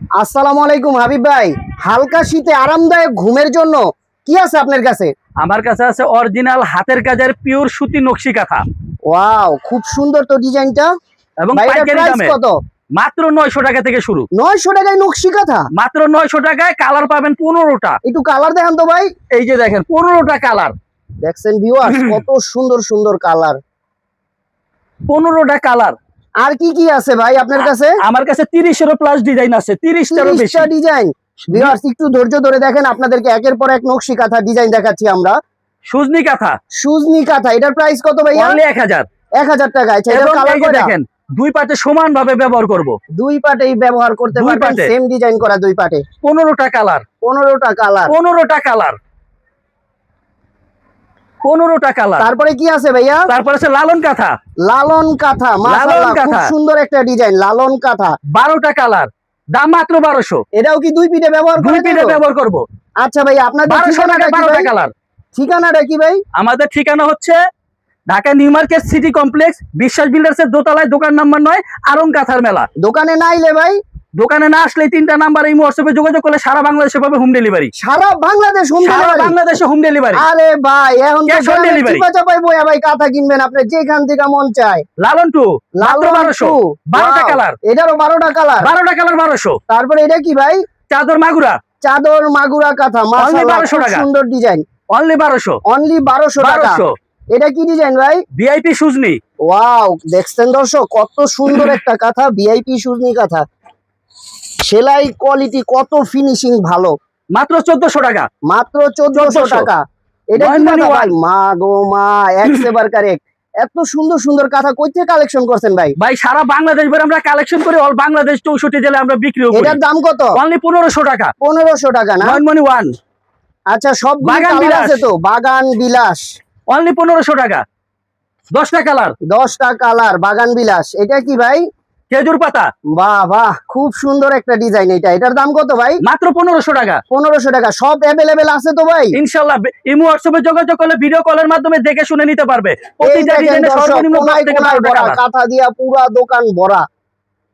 আসসালামু আলাইকুম হাবিব ভাই। হালকা শীতে আরামদায়ক ঘুমের জন্য কি আছে আপনার কাছে? আমার কাছে আছে অরিজিনাল হাতের কাজের পিওর সুতি নকশি কাঁথা। ওয়াও খুব সুন্দর তো ডিজাইনটা। এবং পাইকারি দামে। কত? মাত্র নয়শো টাকা থেকে শুরু। নয়শো টাকায় নকশি কাঁথা? মাত্র নয়শো টাকায় কালার পাবেন পনেরোটা। একটু কালার দেখান তো ভাই। এই যে দেখেন পনেরোটা কালার। দেখছেন ভিউয়ার্স কত সুন্দর সুন্দর কালার। পনেরোটা কালার। আর কি কি আছে ভাই আপনার কাছে? আমার কাছে তিরিশেরও প্লাস ডিজাইন আছে তিরিশটারও বেশি। ডিজাইন ভিউয়ার্স একটু ধৈর্য ধরে দেখেন আপনাদেরকে একের পর এক নকশি কাঁথা ডিজাইন দেখাচ্ছি আমরা। সুজনি কাঁথা। সুজনি কাঁথা এটার প্রাইস কত ভাই অনলি এক হাজার। এক হাজার টাকা আচ্ছা এটার কালার কয়টা? দেখেন দুই পাটে সমান ভাবে ব্যবহার করব। দুই পাটেই ব্যবহার করতে পারবেন সেম ডিজাইন করা দুই পাটে। পনেরোটা কালার পনেরোটা কালার পনেরোটা কালার পনেরোটা কালার তারপরে কি আছে ভাইয়া? তারপরে আছে লালন কাঁথা। লালন কাঁথা লালন কাঁথা। সুন্দর একটা ডিজাইন লালন কাঁথা। বারোটা কালার দাম মাত্র বারোশো। এটাও কি দুই পিঠে ব্যবহার দুই পিঠে ব্যবহার করব। আচ্ছা ভাই আপনার বারোশো টাকা কি বারোটা কালার ঠিকানাটা কি ভাই? আমাদের ঠিকানা হচ্ছে Dhaka new market city complex Biswas builders এর দোতলায় দোকান নাম্বার নয় আরং কাঁথার মেলা। দোকানে না আইলে ভাই দোকানে না আসলে তিনটা নাম্বার এই হোয়াটসঅ্যাপে যোগাযোগ করলে সারা বাংলাদেশে পাবে হোম ডেলিভারি সারা বাংলাদেশ হোম সারা বাংলাদেশে হোম ডেলিভারি আরে ভাই এখন on গ্রামের delivery। চিপা চাপাই বইয়া ভাই কাঁথা কিনবেন আপনি যেখান থেকে মন চায়। লালন টু লালন বারোশো। টু। বারোটা Wow, কালার এটারও বারোটা কালার বারোটা কালার বারোশো। তারপরে এটা কি ভাই? চাদর মাগুরা। চাদর মাগুরা কাঁথা মাশাআল্লাহ 1200 খুব সুন্দর ডিজাইন অনলি বারোশো। অনলি বারোশো টাকা। বারোশো। এটা কি ডিজাইন ভাই? ভিআইপি সুজনি ওয়াও দেখছেন দর্শক কত সুন্দর একটা কাঁথা ভিআইপি সুজনি কাঁথা। সেলাই কোয়ালিটি কত ফিনিশিং ভালো? মাত্র চোদ্দশো টাকা। মাত্র চোদ্দশো টাকা। এটা মানে। মা গো মা কারেক্ট এত সুন্দর সুন্দর কাঁথা কই থেকে কালেকশন করছেন ভাই? ভাই সারা বাংলাদেশ ভরে আমরা কালেকশন করি অল বাংলাদেশ চৌষট্টি জেলায় আমরা বিক্রিও করি। এটার দাম কত? অনলি পনেরোশো টাকা। পনেরোশো টাকা না? নয়নমণি ওয়ান আচ্ছা সব বাগান বিলাস। তো? বাগান বিলাস। অনলি পনেরোশো টাকা। দশটা কালার দশটা কালার বাগান বিলাস। এটা কি ভাই? খেজুর পাতা? বাহ বাহ খুব সুন্দর একটা ডিজাইন এটা। এটার দাম কত ভাই? মাত্র পনেরোশো টাকা। পনেরোশো টাকা। সব অ্যাভেলেবেল আছে তো ভাই? ইনশাল্লাহ ইমো হোয়াটসঅ্যাপে যোগাযোগ করলে ভিডিও কলের মাধ্যমে দেখে শুনে নিতে পারবে। প্রতিটা ডিজাইনে সর্বনিম্ন কাঁথা দিয়া পুরা দোকান ভরা।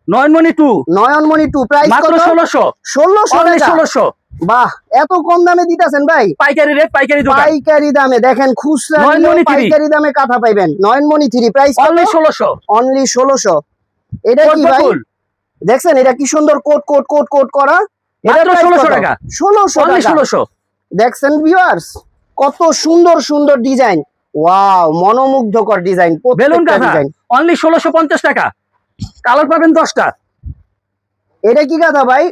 Nayanmoni two Nayanmoni two price মাত্র ষোলোশো। ষোলোশো ষোলোশো। বাহ এত কম দামে দিতেছেন ভাই? পাইকারি রেট পাইকারি দোকান। পাইকারি দামে দেখেন খুচরা পাইকারি দামে কাঁথা পাইবেন। নয়নমণি থ্রি প্রাইস অনলি ষোলোশো। অনলি ষোলোশো। এটা কি ভাই? দেখছেন এটা কি সুন্দর কোট কোট কোট কোট করা? মাত্র 1600 টাকা। ষোলোশো অনলি টাকা। ষোলোশো। দেখছেন ভিউয়ার্স কত সুন্দর সুন্দর ডিজাইন। ওয়াও মনোমুগ্ধকর ডিজাইন বেলুন ডিজাইন। অনলি ষোলোশো পঞ্চাশ টাকা। কালার পাবেন দশটা। এটা কি কাঁথা ভাই?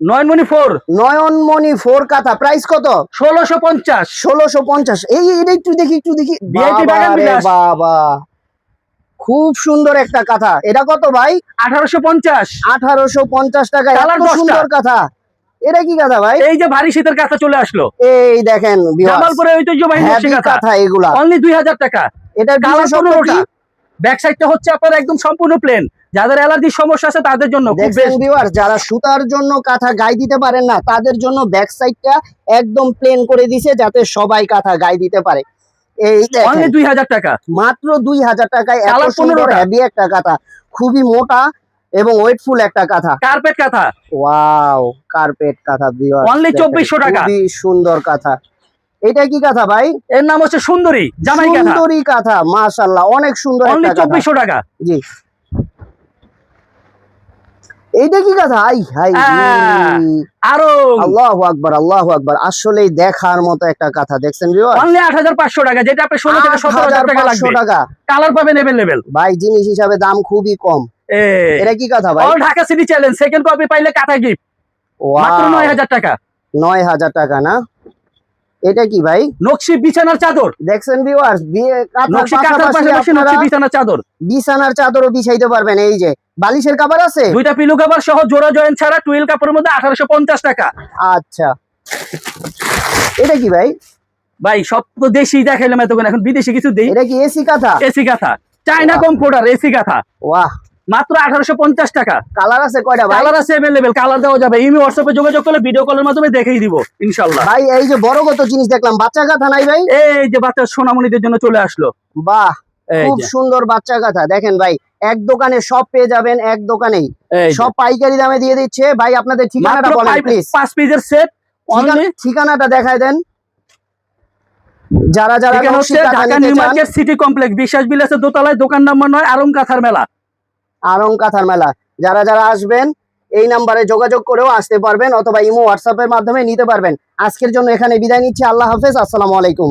নয়নমণি ফোর। নয়নমণি ফোর কাঁথা। প্রাইস কত? ষোলোশো পঞ্চাশ। ষোলোশো পঞ্চাশ। এই এটা একটু দেখি একটু দেখি। বাবা বাগান রে বিলাস। বাবা খুব সুন্দর একটা কাঁথা। এটা কত ভাই? আঠারোশো পঞ্চাশ। আঠারোশো পঞ্চাশ টাকা। সুন্দর কাঁথা। এটা কি কথা ভাই? এই যে ভারী শীতের কাঁথা চলে আসলো। এই দেখেন জামালপুরের ঐতিহ্যবাহী কাঁথা। কাঁথা এগুলা। অনলি দুই হাজার টাকা। এটার কালার বিশেষত্ব পনেরোটা কি? ব্যাক সাইডটা হচ্ছে আপনার একদম সম্পূর্ণ প্লেন যাদের অ্যালার্জির সমস্যা আছে তাদের জন্য যারা সুতার জন্য কাঁথা গায়ে দিতে পারেন না তাদের জন্য ব্যাক সাইডটা একদম প্লেন করে দিছে যাতে সবাই কাঁথা গায়ে দিতে পারে। এই দেখেন, অনলি দুই হাজার টাকা। মাত্র দুই হাজার টাকায় এত সুন্দর হেভি একটা কাঁথা খুবই মোটা এবং ওয়েটফুল একটা কাঁথা। কার্পেট কাঁথা। ওয়াও কার্পেট কাঁথা ভিউয়ার অনলি 2400 টাকা। খুবই সুন্দর কাঁথা। এটা কি কাঁথা ভাই? এর নাম হচ্ছে সুন্দরী জামাই কাঁথা। সুন্দরী কাঁথা মাশাআল্লাহ অনেক সুন্দর অনলি একটা কাঁথা। চব্বিশশো টাকা। জি। এইটা কি কথা? আই হাই। আরও। আল্লাহ আকবর আল্লাহু আকবার। আসলেই দেখার মতো একটা কথা দেখছেন ভিউয়ার অনলি আট হাজার পাঁচশো টাকা যেটা আপনার ষোলো থেকে সতেরো হাজার টাকা লাগবে। টাকা। কালার পাবেন এভেলেবেল ভাই জিনিস হিসাবে দাম খুবই কম। এটা কি কথা ভাই? All Dhaka city challenge second copy পাইলে কাটা গিফট মাত্র Wow, নয় হাজার টাকা। নয় হাজার টাকা না? এটা কি ভাই? নকশি বিছানার চাদর। দেখছেন ভিউয়ার্স নকশি কাঁথার পাশাপাশি নকশি বিছানার চাদর। বিছানার চাদরও বিছাইতে পারবেন এই যে। বালিশের কাপড় আছে? দুইটা পিলু কাভার সহ জোড়া জয়েন ছাড়া টুয়েল কাপড়ের মধ্যে আঠারোশো পঞ্চাশ টাকা। আচ্ছা। এটা কি ভাই? ভাই সব তো দেশি দেখাইলাম এতক্ষণ এখন বিদেশি কিছু দেই। এটা কি এসি কাঁথা? এসি কাঁথা। চাইনা বাহ। কম্পিউটার এসি কাঁথা। ওয়াহ মাত্র আঠারোশো পঞ্চাশ টাকা। কালার আছে কয়টা কালার আছে অ্যাভেলেবেল কালার দেওয়া যাবে। ইমি হোয়াটসঅ্যাপে যোগাযোগ করলে ভিডিও কলের মাধ্যমে দেখিয়ে দিব ইনশাল্লাহ। ভাই এই যে বড় কত জিনিস দেখলাম বাচ্চা কাঁথা নাই ভাই? এই যে বাচ্চা সোনামণিদের জন্য চলে আসলো। বাহ খুব সুন্দর বাচ্চা কাঁথা দেখেন ভাই এক দোকানে সব পেয়ে যাবেন এক দোকানেই। সব পাইকারি দামে দিয়ে দিচ্ছে। ভাই আপনাদের ঠিকানাটা বলেন প্লিজ পাঁচ পিসের সেট ঠিকানাটা দেখায় দেন। যারা যারা Dhaka new market city complex Biswas বিলাসের দোতলায় দোকান নাম্বার নয় আরং কাঁথার মেলা। আরং কাঁথার মেলা। যারা যারা আসবেন, এই নাম্বারে যোগাযোগ করেও আসতে পারবেন অথবা ইমো, হোয়াটসঅ্যাপের মাধ্যমে নিতে পারবেন। আজকের জন্য এখানে বিদায় নিচ্ছি। আল্লাহ হাফেজ। আসসালামু আলাইকুম।